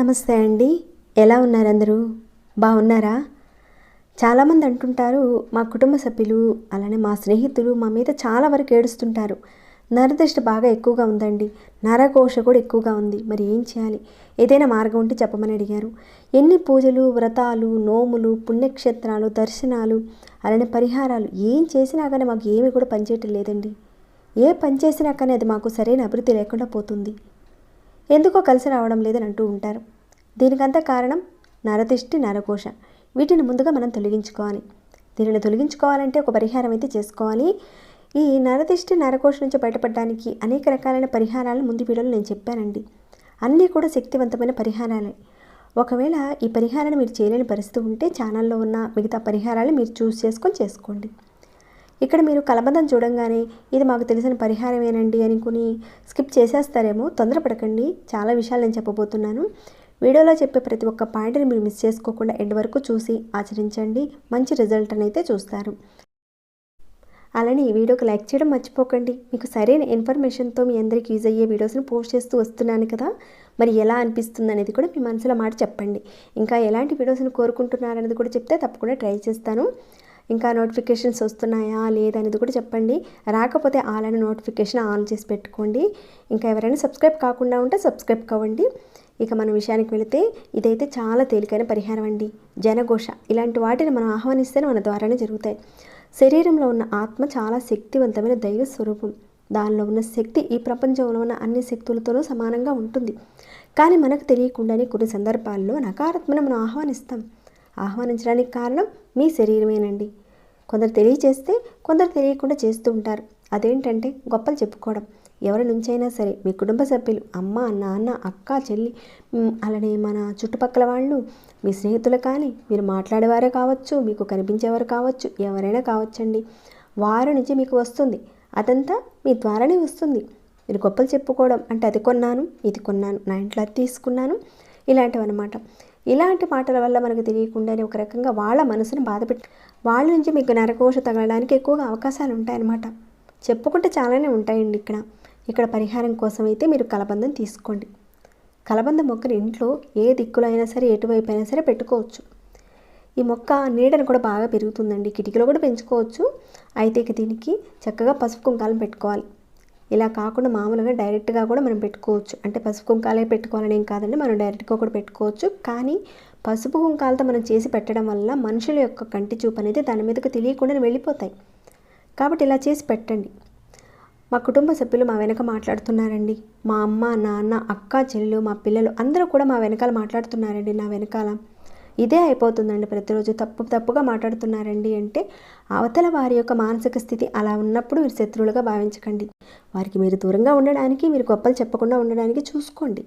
నమస్తే అండి. ఎలా ఉన్నారు అందరూ బాగున్నారా? చాలామంది అంటుంటారు మా కుటుంబ సభ్యులు అలానే మా స్నేహితులు మా మీద చాలా వరకు ఏడుస్తుంటారు. నరదృష్టి బాగా ఎక్కువగా ఉందండి. నరకోష కూడా ఎక్కువగా ఉంది. మరి ఏం చేయాలి? ఏదైనా మార్గం ఉంటే చెప్పమని అడిగారు. ఎన్ని పూజలు వ్రతాలు నోములు పుణ్యక్షేత్రాలు దర్శనాలు అలానే పరిహారాలు ఏం చేసినా కానీ మాకు ఏమి కూడా పనిచేయటం లేదండి. ఏ పని చేసినా కానీ అది మాకు సరైన అభివృద్ధి లేకుండా పోతుంది. ఎందుకో కలిసి రావడం లేదని అంటూ ఉంటారు. దీనికంతా కారణం నరదిష్టి నరకోశ. వీటిని ముందుగా మనం తొలగించుకోవాలి. దీనిని తొలగించుకోవాలంటే ఒక పరిహారం అయితే చేసుకోవాలి. ఈ నరదిష్టి నరకోశ నుంచి బయటపడడానికి అనేక రకాలైన పరిహారాలు ముందు వీడియోలో నేను చెప్పానండి. అన్నీ కూడా శక్తివంతమైన పరిహారాలే. ఒకవేళ ఈ పరిహారాన్ని మీరు చేయలేని పరిస్థితి ఉంటే ఛానల్లో ఉన్న మిగతా పరిహారాలు మీరు చూస్ చేసుకొని చేసుకోండి. ఇక్కడ మీరు కలబందం చూడంగానే ఇది మాకు తెలిసిన పరిహారమేనండి అనుకుని స్కిప్ చేసేస్తారేమో తొందరపడకండి. చాలా విషయాలు నేను చెప్పబోతున్నాను. వీడియోలో చెప్పే ప్రతి ఒక్క పాయింట్ని మీరు మిస్ చేసుకోకుండా ఎండ్ వరకు చూసి ఆచరించండి. మంచి రిజల్ట్ అయితే చూస్తారు. అలానే ఈ వీడియోకి లైక్ చేయడం మర్చిపోకండి. మీకు సరైన ఇన్ఫర్మేషన్తో మీ అందరికి యూజ్ అయ్యే వీడియోస్ని పోస్ట్ చేస్తూ వస్తున్నాను కదా. మరి ఎలా అనిపిస్తుంది అనేది కూడా మీ మనసులో మాట చెప్పండి. ఇంకా ఎలాంటి వీడియోస్ని కోరుకుంటున్నారనేది కూడా చెప్తే తప్పకుండా ట్రై చేస్తాను. ఇంకా నోటిఫికేషన్స్ వస్తున్నాయా లేదనేది కూడా చెప్పండి. రాకపోతే ఆల్ నోటిఫికేషన్ ఆన్ చేసి పెట్టుకోండి. ఇంకా ఎవరైనా సబ్స్క్రైబ్ కాకుండా ఉంటే సబ్స్క్రైబ్ కావండి. ఇక మన విషయానికి వెళితే ఇదైతే చాలా తేలికైన పరిహారం అండి. జనఘోష ఇలాంటి వాటిని మనం ఆహ్వానిస్తేనే మన ద్వారానే జరుగుతాయి. శరీరంలో ఉన్న ఆత్మ చాలా శక్తివంతమైన దైవ స్వరూపం. దానిలో ఉన్న శక్తి ఈ ప్రపంచంలో ఉన్న అన్ని శక్తులతోనూ సమానంగా ఉంటుంది. కానీ మనకు తెలియకుండానే కొన్ని సందర్భాల్లో నకారాత్మను మనం ఆహ్వానిస్తాం. ఆహ్వానించడానికి కారణం మీ శరీరమేనండి. కొందరు తెలియచేస్తే కొందరు తెలియకుండా చేస్తూ ఉంటారు. అదేంటంటే గొప్పలు చెప్పుకోవడం. ఎవరి నుంచైనా సరే. మీ కుటుంబ సభ్యులు అమ్మ నాన్న అక్క చెల్లి అలానే మన చుట్టుపక్కల వాళ్ళు మీ స్నేహితులు కానీ మీరు మాట్లాడేవారే కావచ్చు మీకు కనిపించేవారు కావచ్చు ఎవరైనా కావచ్చండి. వారి నుంచి మీకు వస్తుంది. అదంతా మీ ద్వారానే వస్తుంది. మీరు గొప్పలు చెప్పుకోవడం అంటే అది కొన్నాను ఇది కొన్నాను నా ఇంట్లో అది తీసుకున్నాను ఇలాంటివి అనమాట ఇలాంటి మాటల వల్ల మనకు తెలియకుండానే ఒక రకంగా వాళ్ళ మనసును బాధపెట్టి వాళ్ళ నుంచి మీకు నరకోశ తగలడానికి ఎక్కువగా అవకాశాలు ఉంటాయన్నమాట చెప్పుకుంటే చాలానే ఉంటాయండి ఇక్కడ. ఇక్కడ పరిహారం కోసం అయితే మీరు కలబందం తీసుకోండి. కలబంద మొక్కని ఇంట్లో ఏ దిక్కులో అయినా సరే ఎటువైపు అయినా సరే పెట్టుకోవచ్చు. ఈ మొక్క నీడను కూడా బాగా పెరుగుతుందండి. కిటికీలో కూడా పెంచుకోవచ్చు. అయితే ఇక దీనికి చక్కగా పసుపు కుంకాలను పెట్టుకోవాలి. ఇలా కాకుండా మామూలుగా డైరెక్ట్గా కూడా మనం పెట్టుకోవచ్చు. అంటే పసుపు కుంకాలే పెట్టుకోవాలని ఏం కాదండి. మనం డైరెక్ట్గా కూడా పెట్టుకోవచ్చు. కానీ పసుపు కుంకాలతో మనం చేసి పెట్టడం వల్ల మనుషుల యొక్క కంటి చూపు అనేది దాని మీదకు తెలియకుండా వెళ్ళిపోతాయి. కాబట్టి ఇలా చేసి పెట్టండి. మా కుటుంబ సభ్యులు మా వెనక మాట్లాడుతున్నారండి. మా అమ్మ నాన్న అక్క చెల్లెలు మా పిల్లలు అందరూ కూడా మా వెనకాల మాట్లాడుతున్నారండి నా వెనకాల. ఇదే అయిపోతుందండి ప్రతిరోజు తప్పు తప్పుగా మాట్లాడుతున్నారండి అంటే అవతల వారి యొక్క మానసిక స్థితి అలా ఉన్నప్పుడు మీరు శత్రువులుగా భావించకండి. వారికి మీరు దూరంగా ఉండడానికి మీరు గొప్పలు చెప్పకుండా ఉండడానికి చూసుకోండి.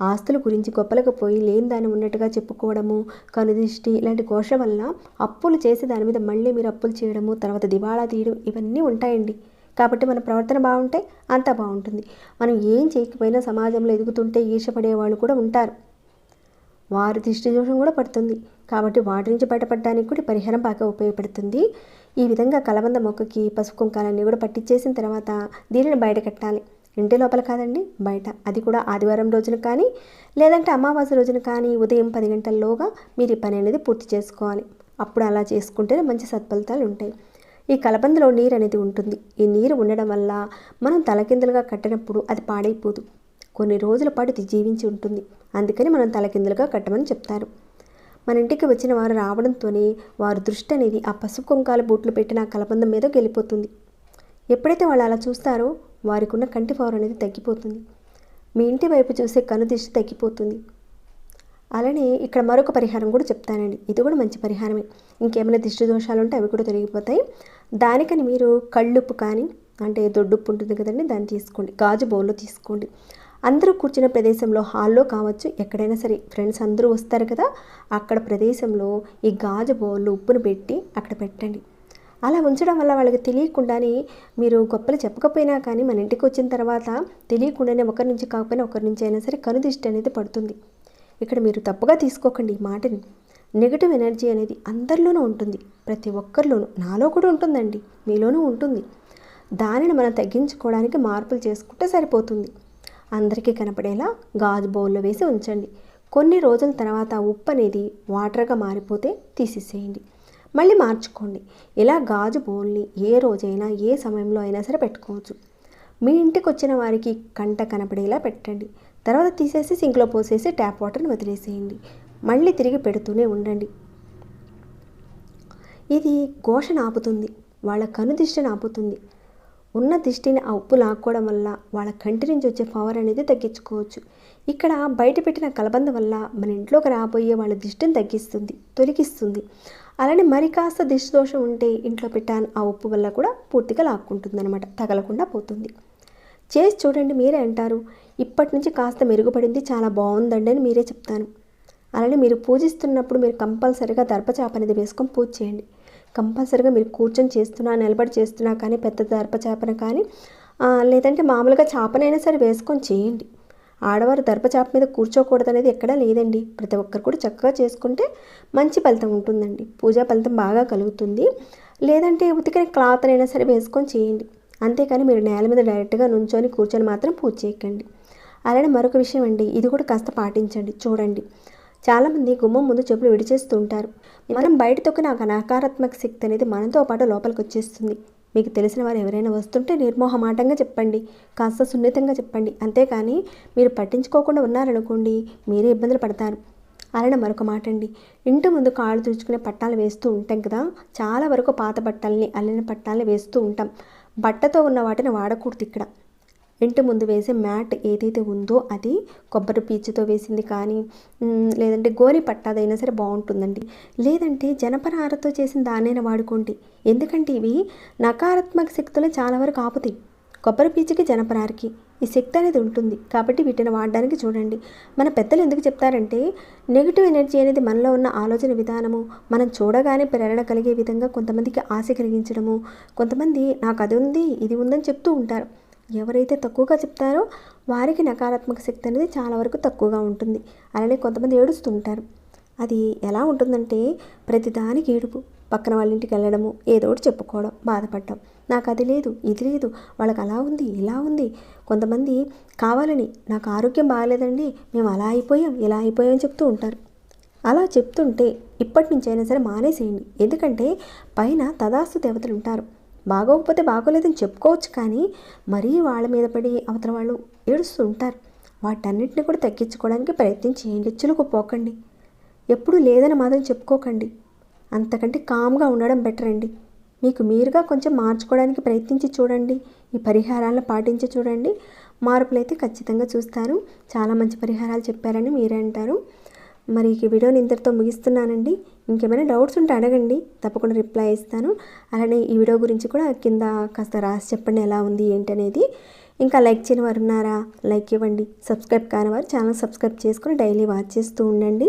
ఆస్తుల గురించి గొప్పలకు పోయి లేని దాన్ని ఉన్నట్టుగా చెప్పుకోవడము కనుదిష్టి ఇలాంటి ఘోష వల్ల అప్పులు చేసి దాని మీద మళ్ళీ మీరు అప్పులు చేయడము తర్వాత దివాళా తీయడం ఇవన్నీ ఉంటాయండి. కాబట్టి మన ప్రవర్తన బాగుంటే అంత బాగుంటుంది. మనం ఏం చేయకపోయినా సమాజంలో ఎదుగుతుంటే ఈర్షపడేవాళ్ళు కూడా ఉంటారు. వారి దృష్టి దోషం కూడా పడుతుంది. కాబట్టి వాటి నుంచి బయటపడడానికి కూడా పరిహారం బాగా ఉపయోగపడుతుంది. ఈ విధంగా కలబంద మొక్కకి పసుపు కుంకాలన్నీ కూడా పట్టించేసిన తర్వాత దీనిని బయట కట్టాలి. ఇంటి లోపల కాదండి బయట. అది కూడా ఆదివారం రోజున కానీ లేదంటే అమావాస్య రోజున కానీ ఉదయం పది గంటల్లోగా మీరు ఈ పని అనేది పూర్తి చేసుకోవాలి. అప్పుడు అలా చేసుకుంటేనే మంచి సత్ఫలితాలు ఉంటాయి. ఈ కలబందలో నీరు అనేది ఉంటుంది. ఈ నీరు ఉండడం వల్ల మనం తలకిందులుగా కట్టినప్పుడు అది పాడైపోదు. కొన్ని రోజుల పాటు ఇది జీవించి ఉంటుంది. అందుకని మనం తలకిందులుగా కట్టమని చెప్తారు. మన ఇంటికి వచ్చిన వారు రావడంతోనే వారు దృష్టి అనేది ఆ పసుపు కుంకాల బూట్లు పెట్టిన ఆ కలబందం మీద గెలిపోతుంది. ఎప్పుడైతే వాళ్ళు అలా చూస్తారో వారికి ఉన్న కంటి పవర్ అనేది తగ్గిపోతుంది. మీ ఇంటి వైపు చూసే కనుదిష్టి తగ్గిపోతుంది. అలానే ఇక్కడ మరొక పరిహారం కూడా చెప్తానండి. ఇది కూడా మంచి పరిహారమే. ఇంకేమైనా దిష్టి దోషాలు ఉంటే అవి కూడా తొలగిపోతాయి. దానికని మీరు కళ్ళుప్పు కానీ అంటే దొడ్డుప్పు ఉంటుంది కదండి దాన్ని తీసుకోండి. గాజు బౌల్లో తీసుకోండి. అందరూ కూర్చున్న ప్రదేశంలో హాల్లో కావచ్చు ఎక్కడైనా సరే ఫ్రెండ్స్ అందరూ వస్తారు కదా అక్కడ ప్రదేశంలో ఈ గాజు బౌల్లో ఉప్పును పెట్టి అక్కడ పెట్టండి. అలా ఉంచడం వల్ల వాళ్ళకి తెలియకుండానే మీరు గొప్పలు చెప్పకపోయినా కానీ మన ఇంటికి వచ్చిన తర్వాత తెలియకుండానే ఒకరి నుంచి కాకపోయినా ఒకరి నుంచి అయినా సరే కనుదిష్టి అనేది పడుతుంది. ఇక్కడ మీరు తప్పుగా తీసుకోకండి ఈ మాటని. నెగిటివ్ ఎనర్జీ అనేది అందరిలోనూ ఉంటుంది. ప్రతి ఒక్కరిలోనూ. నాలో కూడా ఉంటుందండి. మీలోనూ ఉంటుంది. దానిని మనం తగ్గించుకోవడానికి మార్పులు చేసుకుంటే సరిపోతుంది. అందరికీ కనపడేలా గాజు బౌల్లో వేసి ఉంచండి. కొన్ని రోజుల తర్వాత ఉప్పు అనేది వాటర్గా మారిపోతే తీసేసేయండి. మళ్ళీ మార్చుకోండి. ఇలా గాజు బౌల్ని ఏ రోజైనా ఏ సమయంలో అయినా సరే పెట్టుకోవచ్చు. మీ ఇంటికి వచ్చిన వారికి కంట కనపడేలా పెట్టండి. తర్వాత తీసేసి సింక్లో పోసేసి ట్యాప్ వాటర్ని వదిలేసేయండి. మళ్ళీ తిరిగి పెడుతూనే ఉండండి. ఇది ఘోషను ఆపుతుంది. వాళ్ళ కనుదిష్టిని ఆపుతుంది. ఉన్న దిష్టిని ఆ ఉప్పు లాక్కోవడం వల్ల వాళ్ళ కంటి నుంచి వచ్చే పవర్ అనేది తగ్గించుకోవచ్చు. ఇక్కడ బయట పెట్టిన కలబంద వల్ల మన ఇంట్లోకి రాబోయే వాళ్ళ దిష్టిని తగ్గిస్తుంది తొలగిస్తుంది. అలానే మరి కాస్త దిష్టి దోషం ఉంటే ఇంట్లో పెట్టాను ఆ ఉప్పు వల్ల కూడా పూర్తిగా లాక్కుంటుంది అనమాట తగలకుండా పోతుంది. చేసి చూడండి మీరే అంటారు. ఇప్పటి నుంచి కాస్త మెరుగుపడింది చాలా బాగుందండి అని మీరే చెప్తాను అలానే మీరు పూజిస్తున్నప్పుడు మీరు కంపల్సరిగా దర్పచాప అనేది వేసుకొని పూజ చేయండి. కంపల్సరీగా మీరు కూర్చొని చేస్తున్నా నిలబడి చేస్తున్నా కానీ పెద్ద దర్పచాపన కానీ లేదంటే మామూలుగా చాపనైనా సరే వేసుకొని చేయండి. ఆడవారు దర్పచాప మీద కూర్చోకూడదు అనేది ఎక్కడా లేదండి. ప్రతి ఒక్కరు కూడా చక్కగా చేసుకుంటే మంచి ఫలితం ఉంటుందండి. పూజా ఫలితం బాగా కలుగుతుంది. లేదంటే ఉతికిన క్లాత్ అయినా సరే వేసుకొని చేయండి. అంతేకాని మీరు నేల మీద డైరెక్ట్గా నుంచొని కూర్చొని మాత్రం పూజ చేయకండి. అలానే మరొక విషయం అండి ఇది కూడా కాస్త పాటించండి చూడండి. చాలామంది గుమ్మం ముందు చెప్పులు విడిచేస్తూ ఉంటారు. మనం బయట తొక్కిన ఒక నకారాత్మక శక్తి అనేది మనతో పాటు లోపలికి వచ్చేస్తుంది. మీకు తెలిసిన వారు ఎవరైనా వస్తుంటే నిర్మోహమాటంగా చెప్పండి కాస్త సున్నితంగా చెప్పండి. అంతేకాని మీరు పట్టించుకోకుండా ఉన్నారనుకోండి మీరే ఇబ్బందులు పడతారు. అలానే మరొక మాట అండి ఇంటి ముందు కాళ్ళు తుడుచుకునే పట్టాలు వేస్తూ ఉంటాం కదా చాలా వరకు పాత పట్టాలని అల్లిన పట్టాలని వేస్తూ ఉంటాం. బట్టతో ఉన్న వాటిని వాడకూడదు ఇక్కడ. ఇంటి ముందు వేసే మ్యాట్ ఏదైతే ఉందో అది కొబ్బరి పీచుతో వేసింది కానీ లేదంటే గోరి పట్టాదైనా సరే బాగుంటుందండి. లేదంటే జనపనారతో చేసిన దానైనా వాడుకోండి. ఎందుకంటే ఇవి నకారాత్మక శక్తులు చాలా వరకు ఆపుతాయి. కొబ్బరి పీచుకి జనపనారకి. ఈ శక్తి అనేది ఉంటుంది. కాబట్టి వీటిని వాడడానికి చూడండి. మన పెద్దలు ఎందుకు చెప్తారంటే నెగిటివ్ ఎనర్జీ అనేది మనలో ఉన్న ఆలోచన విధానము మనం చూడగానే ప్రేరణ కలిగే విధంగా కొంతమందికి ఆశ కలిగించడము కొంతమంది నాకు అది ఉంది ఇది ఉందని చెప్తూ ఉంటారు. ఎవరైతే తక్కువగా చెప్తారో వారికి నకారాత్మక శక్తి అనేది చాలా వరకు తక్కువగా ఉంటుంది. అలానే కొంతమంది ఏడుస్తూ ఉంటారు అది ఎలా ఉంటుందంటే ప్రతిదానికి ఏడుపు. పక్కన వాళ్ళ ఇంటికి వెళ్ళడము ఏదో ఒకటి చెప్పుకోవడం బాధపడటం. నాకు అది లేదు ఇది లేదు వాళ్ళకి అలా ఉంది ఇలా ఉంది. కొంతమంది కావాలని నాకు ఆరోగ్యం బాగాలేదండి మేము అలా అయిపోయాం ఇలా అయిపోయాం చెప్తూ ఉంటారు. అలా చెప్తుంటే ఇప్పటి నుంచైనా అయినా సరే మానేసేయండి. ఎందుకంటే పైన తదాస్తు దేవతలు ఉంటారు. బాగోకపోతే బాగోలేదని చెప్పుకోవచ్చు కానీ మరీ వాళ్ళ మీద పడి అవతల వాళ్ళు ఏడుస్తూ ఉంటారు. వాటన్నిటిని కూడా తగ్గించుకోవడానికి ప్రయత్నం చేయండి చులుకు పోకండి. ఎప్పుడు లేదని మాత్రం చెప్పుకోకండి. అంతకంటే కామ్గా ఉండడం బెటర్ అండి. మీకు మీరుగా కొంచెం మార్చుకోవడానికి ప్రయత్నించి చూడండి. ఈ పరిహారాలను పాటించి చూడండి. మార్పులు అయితే ఖచ్చితంగా చూస్తారు. చాలా మంచి పరిహారాలు చెప్పారని మీరే అంటారు. మరి ఈ వీడియోని ఇంతటితో ముగిస్తున్నానండి. ఇంకేమైనా డౌట్స్ ఉంటే అడగండి. తప్పకుండా రిప్లై ఇస్తాను. అలానే ఈ వీడియో గురించి కూడా కింద కాస్త రాసి చెప్పండి ఎలా ఉంది ఏంటి అనేది ఇంకా లైక్ చేయని వారు ఉన్నారా? లైక్ ఇవ్వండి. సబ్స్క్రైబ్ కాని వారు ఛానల్ సబ్స్క్రైబ్ చేసుకుని డైలీ వాచ్ చేస్తూ ఉండండి.